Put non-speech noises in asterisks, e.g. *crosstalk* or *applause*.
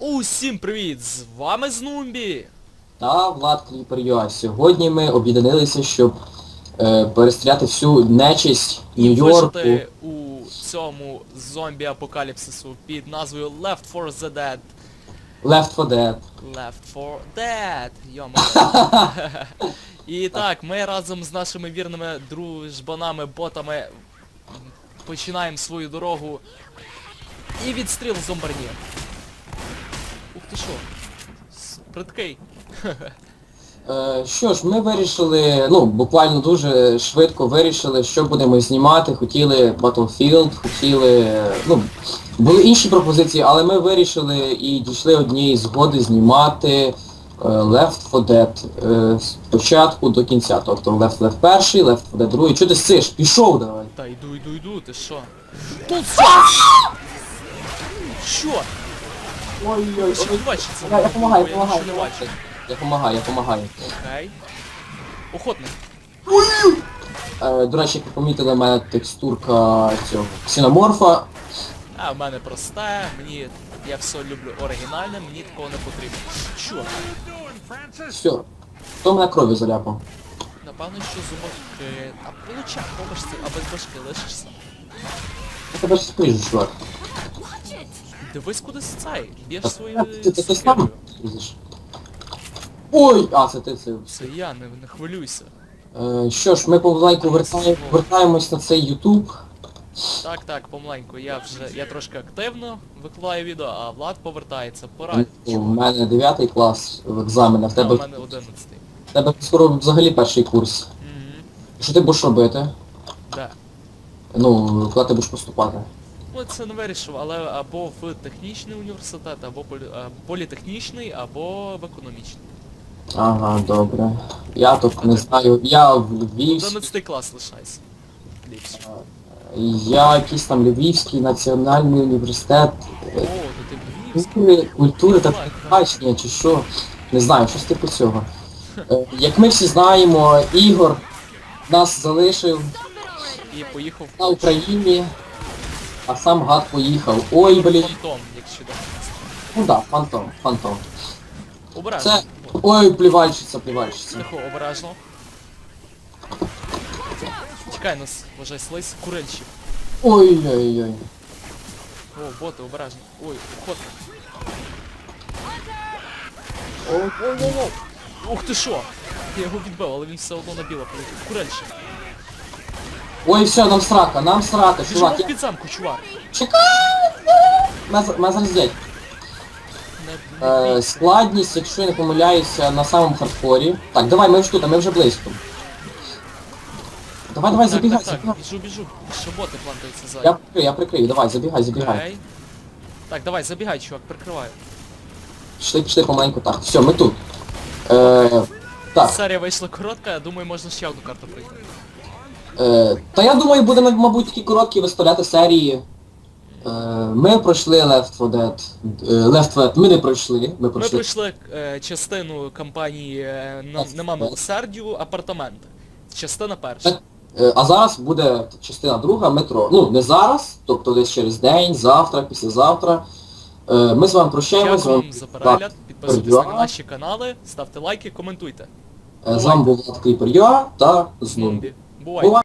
Усім привіт! З вами Знумбі! Та Влад Кліпер Сьогодні ми об'єдналися, щоб е, перестріляти всю нечисть Нью-Йорку. У цьому зомбі-апокаліпсису під назвою Left 4 the Dead. Left 4 Dead. Left 4 Dead! Йома. *laughs* І так, ми разом з нашими вірними дружбанами, ботами починаємо свою дорогу. І відстріл зомбарні. Ти що? Придкий. Е, що ж, ми вирішили, ну, буквально дуже швидко вирішили, що будемо знімати. Хотіли Battlefield, хотіли... Ну, були інші пропозиції, але ми вирішили і дійшли однієї згоди знімати е, Left 4 Dead е, з початку до кінця. Тобто Left 4 Dead перший, Left 4 Dead другий. Чого ти сиш? Пішов давай. Та йду, йду, йду, ти що? Тут Що? Ой-ой-ой. Ще не. Я, я помагаю, я бачу. Я помагаю, я помагаю. Окей. Охотник. Е, до речі, як ви помітили, в мене текстурка цього ксеноморфа. А в мене просте, мені. Я все люблю оригінальне, мені такого не потрібно. Що? Все. Хто мене кров'ю заляпав? Напевно, що зумовки. А получак, побачці, а без башки лишишся. Я тебе ж сприжу, чувак. Дивись кудись цей. Б'єш свою Ти ти сам сокирою. Ой! А, це ти це. Це я, не, не хвилюйся. Е, що ж, ми помаленьку вертаємо, вертаємось на цей Ютуб. Так, так, помаленьку, я вже. Я трошки активно викладаю відео, а Влад повертається. Пора. У мене 9 клас в екзаменах, в А у тебе, мене 11. в тебе скоро взагалі перший курс. Угу. Що ти будеш робити? Да. Ну, коли ти будеш поступати? Ну це не вирішив, але або в технічний університет, або полі... політехнічний, або в економічний. Ага, добре. Я тут не знаю, я в Львівській. 11 клас лишайся. Ліпше. Я якийсь там Львівський національний університет О, е, то ти львівський. культури, культури та бачення чи що. Не знаю, щось типу цього. Е, Як ми всі знаємо, Ігор нас залишив І поїхав на Україні, а сам гад поїхав. Ой, блін. фантом, якщо до Ну да, фантом, фантом. Обережно. Це. Ой, плівальщиця, плівальщиця. Тихо, обережно. Чекай нас, вважай, слизь, курильщик. Ой-ой-ой. О, боти, обережно. Ой, охотник. Ой-ой-ой. Ух ти що! Я його відбив, але він все одно на біло полетів. Курильщик. Ой, все, нам срака, нам срака, чувак. Я... підземку, чувак. Чекай! Нас, Е, складність, якщо я не помиляюся, на самому хардкорі. Так, давай, ми вже тут, а ми вже близько. Давай, давай, забігай, так, так, забігай. біжу, біжу. Боти плантаються ззаді. Я прикрию, я прикрию, давай, забігай, забігай. Окей. Так, давай, забігай, чувак, прикриваю. Пішли, пішли помаленьку, так, все, ми тут. Е, так, Серія вийшла коротка, я думаю, можна ще одну карту пройти. Е, та я думаю, будемо, мабуть, такі короткі виставляти серії. Е, ми пройшли Left 4 Dead. Е, Left 4 Dead ми не пройшли, ми Ми пройшли. пройшли е, частину кампанії е, «Нам- Нема милосердю апартаменти. Частина перша. Е, а зараз буде частина друга метро. Ну, не зараз, тобто десь через день, завтра, післязавтра. Е, ми з вами прощаємось. з Дякую вам за перегляд, підписуйтесь на наші канали, ставте лайки, коментуйте. З вами був Влад Кліпер Юа та Знумбі. Бувайте. Бувай!